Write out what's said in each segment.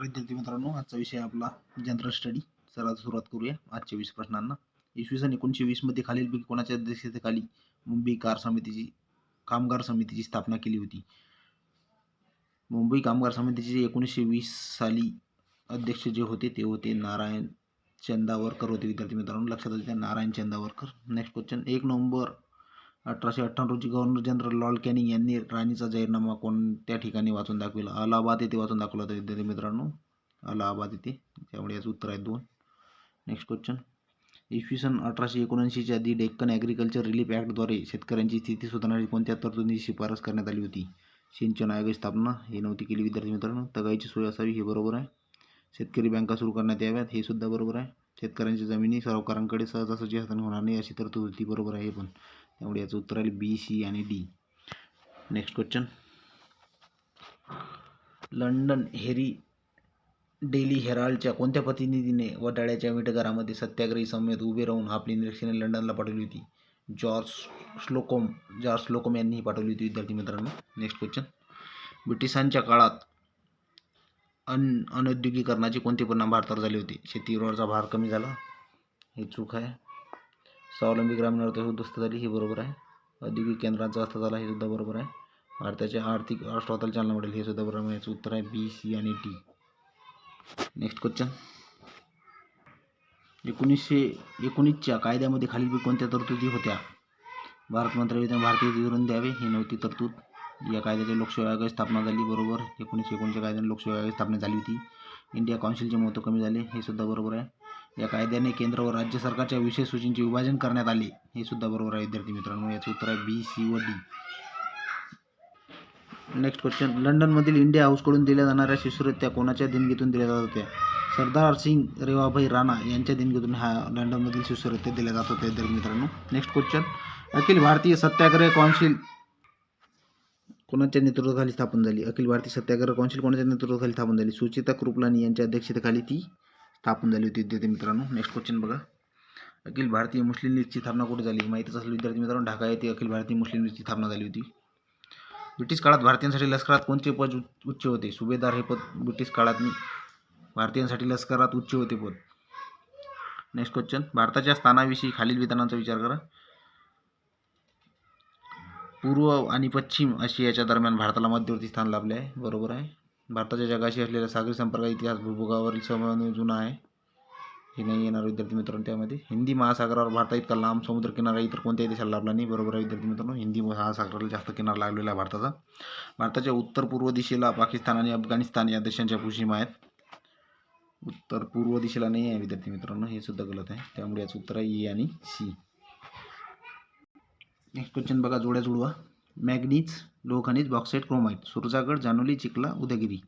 विद्यार्थी मित्रांनो आजचा विषय आपला जनरल स्टडी चला आज सुरुवात करूया आजच्या वीस प्रश्नांना. इसवी सन एकोणीसशे वीसमध्ये खालीलपैकी कोणाच्या अध्यक्षतेखाली मुंबई कार समितीची कामगार समितीची स्थापना केली होती? मुंबई कामगार समितीचे एकोणीसशे वीस साली अध्यक्ष जे होते ते होते नारायण चंदावरकर होते. विद्यार्थी मित्रांनो लक्षात असू द्या नारायण चंदावरकर. नेक्स्ट क्वेश्चन एक नोव्हेंबर अठराशे अठ्ठावन्न रोजी गव्हर्नर जनरल लॉर्ड कॅनिंग यांनी राणीचा जाहीरनामा कोणत्या ठिकाणी वाचून दाखविला? अलाहाबाद येथे वाचून दाखवला होता विद्यार्थी मित्रांनो. अलाहाबाद येथे. त्यामुळे याचं उत्तर आहे दोन. नेक्स्ट क्वेश्चन इसवी सन अठराशे एकोणऐंशीच्या दी डेक्कन ॲग्रिकल्चर रिलीफ ॲक्टद्वारे शेतकऱ्यांची स्थिती सुधारण्याची कोणत्या तरतुदीची शिफारस करण्यात आली होती? सिंचन आयोगाची स्थापना हे नव्हती केली विद्यार्थी मित्रांनो. तगाईची सोय असावी हे बरोबर आहे. शेतकरी बँका सुरू करण्यात याव्यात हे सुद्धा बरोबर आहे. शेतकऱ्यांच्या जमिनी सावकारांकडे सहजासहजी हस्तांतरण होणार नाही अशी तरतूद होती बरोबर आहे हे पण. त्यामुळे याचं उत्तर आहे बी सी आणि डी नेक्स्ट क्वेश्चन लंडन हेरी डेली हेराल्डच्या कोणत्या प्रतिनिधीने वडाळ्याच्या मिठगरामध्ये सत्याग्रही समेत उभे राहून आपली निरीक्षणे लंडनला पाठवली होती? जॉर्ज श्लोकोम जॉर्ज स्लोकोम यांनी ही पाठवली होती विद्यार्थी मित्रांनो. नेक्स्ट क्वेश्चन ब्रिटिशांच्या काळात अन अनौद्योगिकरणाचे कोणते परिणाम भारतावर झाले होते? शेतीवरचा भार कमी झाला. हे चूक आहे. स्वावलंबी ग्रामीण अर्थव्यवस्था झाली हे बरोबर आहे. औद्योगिक केंद्रांचा अस्ता झाला हे सुद्धा बरोबर आहे. भारताच्या आर्थिक राष्ट्रवादाला चालना मिळेल हे सुद्धा बरोबर म्हणजे याचं उत्तर आहे बी सी आणि टी नेक्स्ट क्वेश्चन एकोणीसशे एकोणीसच्या कायद्यामध्ये खालीलपैकी कोणत्या तरतुदी होत्या? भारत मंत्रालयाने भारतीय विवरण द्यावे ही नव्हती तरतूद. या कायद्याच्या लोकसेवा आयोगाची स्थापना झाली बरोबर. एकोणीसशे एकोणीसच्या कायद्याने लोकसेवा आयोगाची स्थापना झाली होती. इंडिया काउन्सिलचे महत्त्व कमी झाले हे सुद्धा बरोबर आहे. या कायद्याने केंद्र व राज्य सरकारच्या विशेष सूचींचे विभाजन करण्यात आले. हे सुद्धा बरोबर आहे विद्यार्थी मित्रांनो. याचं उत्तर आहे बी सी व डी नेक्स्ट क्वेश्चन लंडनमधील इंडिया हाऊसकडून दिल्या जाणाऱ्या शिष्यवृत्त्या कोणाच्या देणगीतून दिल्या जात होत्या? सरदार सिंग रेवाभाई राणा यांच्या देणगीतून ह्या लंडनमधील शिष्यवृत्त्या दिल्या जात होत्या विद्यार्थी मित्रांनो. नेक्स्ट क्वेश्चन अखिल भारतीय सत्याग्रह कौन्सिल कोणाच्या नेतृत्वाखाली स्थापन झाली? अखिल भारतीय सत्याग्रह कौन्सिल कोणाच्या नेतृत्वाखाली स्थापन झाली? सुचिता कृपलानी यांच्या अध्यक्षतेखाली ती स्थापन झाली होती विद्यार्थी मित्रांनो. नेक्स्ट क्वेश्चन बघा. अखिल भारतीय मुस्लिम लीगची स्थापना कुठे झाली? माहितीच असेल विद्यार्थी मित्रांनो ढाका येथे अखिल भारतीय मुस्लिम लीगची स्थापना झाली होती. ब्रिटिश काळात भारतीयांसाठी लष्करात कोणते पद उच्च- उच्च होते? सुभेदार हे पद ब्रिटिश काळात भारतीयांसाठी लष्करात उच्च होते पद. नेक्स्ट क्वेश्चन भारताच्या स्थानाविषयी खालील विधानांचा विचार करा. पूर्व आणि पश्चिम आशियाच्या दरम्यान भारताला मध्यवर्ती स्थान लाभले आहे. बरोबर आहे. भारताच्या जगाशी असलेला सागरी संपर्क इतिहास भूभागावरील समन्वय जुना आहे. हे नाही येणार विद्यार्थी मित्रांनो त्यामध्ये. हिंदी महासागरावर भारता इतका लांब समुद्र किनारा इतर कोणत्याही देशाला लाभला नाही. बरोबर आहे विद्यार्थी मित्रांनो. हिंदी महासागराला जास्त किनारा लागलेला आहे भारताचा. भारताच्या उत्तर पूर्व दिशेला पाकिस्तान आणि अफगाणिस्तान या देशांच्या भूसीमा आहेत. उत्तर पूर्व दिशेला नाही आहे विद्यार्थी मित्रांनो. हे सुद्धा गलत आहे. त्यामुळे याचं उत्तर आहे ए आणि सी. नेक्स्ट क्वेश्चन बघा. जोड्या जुळवा मॅग्नीज लोहखनिज बॉक्साईट क्रोमाईट सुरजागड जानोली चिखला उदयगिरी.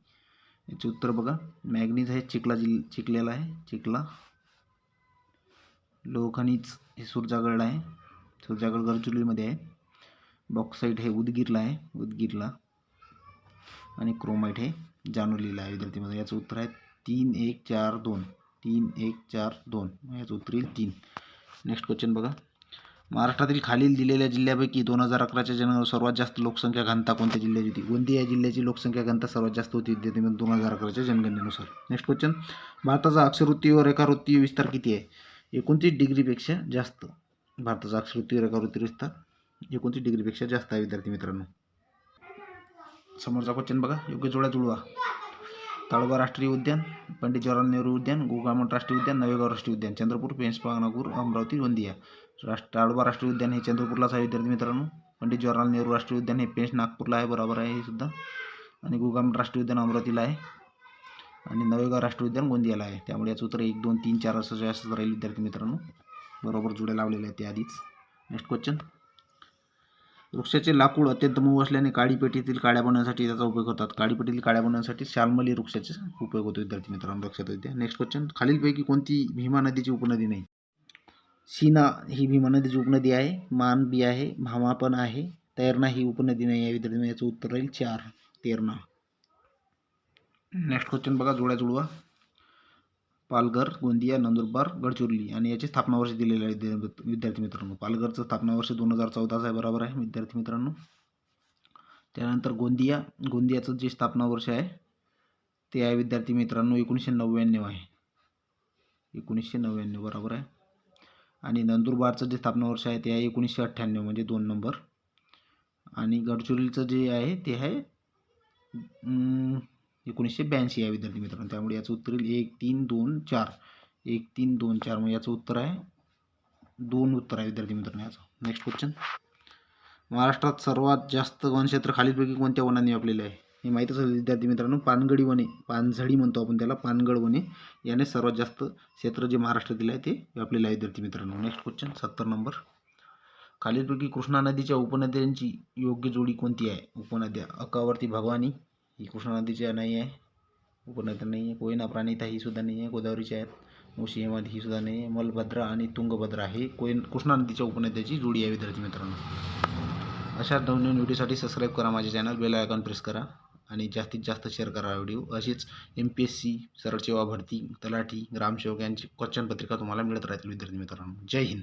याचे उत्तर बघा. मॅग्नीज आहे चिखला जिल चिखल्याला आहे. चिखला. लोहखनिज हे सुरजागडला आहे. सुरजागड गडचिरोलीमध्ये आहे. बॉक्साईट हे उदगीरला आहे. उदगीरला. आणि क्रोमाईट हे जानोलीला आहे विद्यार्थीमध्ये. याचं उत्तर आहे तीन एक चार दोन. तीन एक चार दोन. याचं उत्तर येईल तीन. नेक्स्ट क्वेश्चन बघा. महाराष्ट्रातील खालील दिलेल्या जिल्ह्यापैकी दोन हजार अकराच्या जनगणना सर्वात जास्त लोकसंख्या घनता कोणत्या जिल्ह्याची होती? गोंदिया या जिल्ह्याची लोकसंख्या घनता सर्वात जास्त होती. दोन हजार अकराच्या जनगणनेनुसार. नेक्स्ट क्वेश्चन भारताचा अक्षरवृत्ती व रेखावृत्तीय विस्तार किती आहे? एकोणतीस डिग्रीपेक्षा जास्त. भारताचा अक्षरवृत्ती व रेखावृत्ती विस्तार एकोणतीस डिग्रीपेक्षा जास्त आहे विद्यार्थी मित्रांनो. समोरचा क्वेश्चन बघा. योग्य जोड्या जुळवा. ताळोबा राष्ट्रीय उद्यान पंडित जवाहरलाल नेहरू उद्यान गोगामन राष्ट्रीय उद्यान नवेगाव राष्ट्रीय उद्यान चंद्रपूर पेंचपाग नागपूर अमरावती गोंदिया. राष्ट्र ताळोबा राष्ट्रीय उद्यान हे चंद्रपूरलाच आहे विद्यार्थी मित्रांनो. पंडित जवाहरलाल नेहरू राष्ट्रीय उद्यान हे पेंच नागपूरला आहे बरोबर आहे हे सुद्धा. आणि गोगामन राष्ट्रीय उद्यान अमरावतीला आहे. आणि नवेगाव राष्ट्रीय उद्यान गोंदियाला आहे. त्यामुळे याचं उत्तर एक दोन तीन चार असं जास्त राहील विद्यार्थी मित्रांनो. बरोबर जुड्या लावलेल्या आहेत ते आधीच. नेक्स्ट क्वेश्चन वृक्षाचे लाकूड अत्यंत मऊ असल्याने काळी पेटीतील काड्या बनवण्यासाठी त्याचा उपयोग होतात. काळी पेटीतील काड्या बनवण्यासाठी शाल्मली वृक्षाचे उपयोग होतो. विद्यार्थी मित्रांनो लक्षात येते नेक्स्ट क्वेश्चन खालीलपैकी कोणती भीमा नदीची उपनदी नाही? सीना ही भीमा नदीची उपनदी आहे. मान बी आहे. भामा पण आहे. तैरणा ही उपनदी नाही आहे. विद्यार्थी याचं उत्तर राहील चार. तेरणा. नेक्स्ट क्वेश्चन बघा. जुळवा पालघर गोंदिया नंदुरबार गडचिरोली आणि याची स्थापना वर्ष दिलेले आहे. विद्यार्थी मित्रांनो पालघरचं स्थापना वर्ष दोन हजार चौदाचं आहे बरोबर आहे. विद्यार्थी मित्रांनो त्यानंतर गोंदिया गोंदियाचं जे स्थापना वर्ष आहे ते आहे विद्यार्थी मित्रांनो एकोणीसशे नव्याण्णव आहे. एकोणीसशे नव्याण्णव बरोबर आहे. आणि नंदुरबारचं जे स्थापना वर्ष आहे ते आहे एकोणीसशे अठ्ठ्याण्णव म्हणजे दोन नंबर. आणि गडचिरोलीचं जे आहे ते आहे एकोणीसशे ब्याऐंशी आहे विद्यार्थी मित्रांनो त्यामुळे याचं उत्तर येईल एक तीन दोन चार. एक तीन दोन चार. मग याचं उत्तर आहे दोन उत्तर आहे विद्यार्थी मित्रांनो याचं. नेक्स्ट क्वेश्चन महाराष्ट्रात सर्वात जास्त वनक्षेत्र खालीलपैकी कोणत्या वनाने व्यापलेले आहे? हे माहीतच असेल विद्यार्थी मित्रांनो पानगडी वने. पानझडी म्हणतो आपण त्याला पानगड वने. याने सर्वात जास्त क्षेत्र जे महाराष्ट्रातील आहे ते व्यापलेलं आहे विद्यार्थी मित्रांनो. नेक्स्ट क्वेश्चन सत्तर नंबर खालीलपैकी कृष्णा नदीच्या उपनद्यांची योग्य जोडी कोणती आहे? उपनद्या अकावर्ती भगवानी ही कृष्णा नदीच्या नाही आहे उपनद्या नाही आहे कोयना प्राणिता ही सुद्धा नाही आहे गोदावरीच्या आहेत मुशी ही सुद्धा नाही आहे मलभद्रा आणि तुंगभद्रा हे कोयन कृष्णा नदीच्या उपनद्याची जोडी आहे विद्यार्थी मित्रांनो. अशा नवनवीन व्हिडिओसाठी सबस्क्राईब करा माझे चॅनल बेल आयकॉन प्रेस करा आणि जास्तीत जास्त शेअर करा व्हिडिओ. अशीच एम पी एस सी सरळ सेवा भरती तलाठी ग्रामसेवक यांची क्वेश्चन पत्रिका तुम्हाला मिळत राहतील विद्यार्थी मित्रांनो. जय हिंद.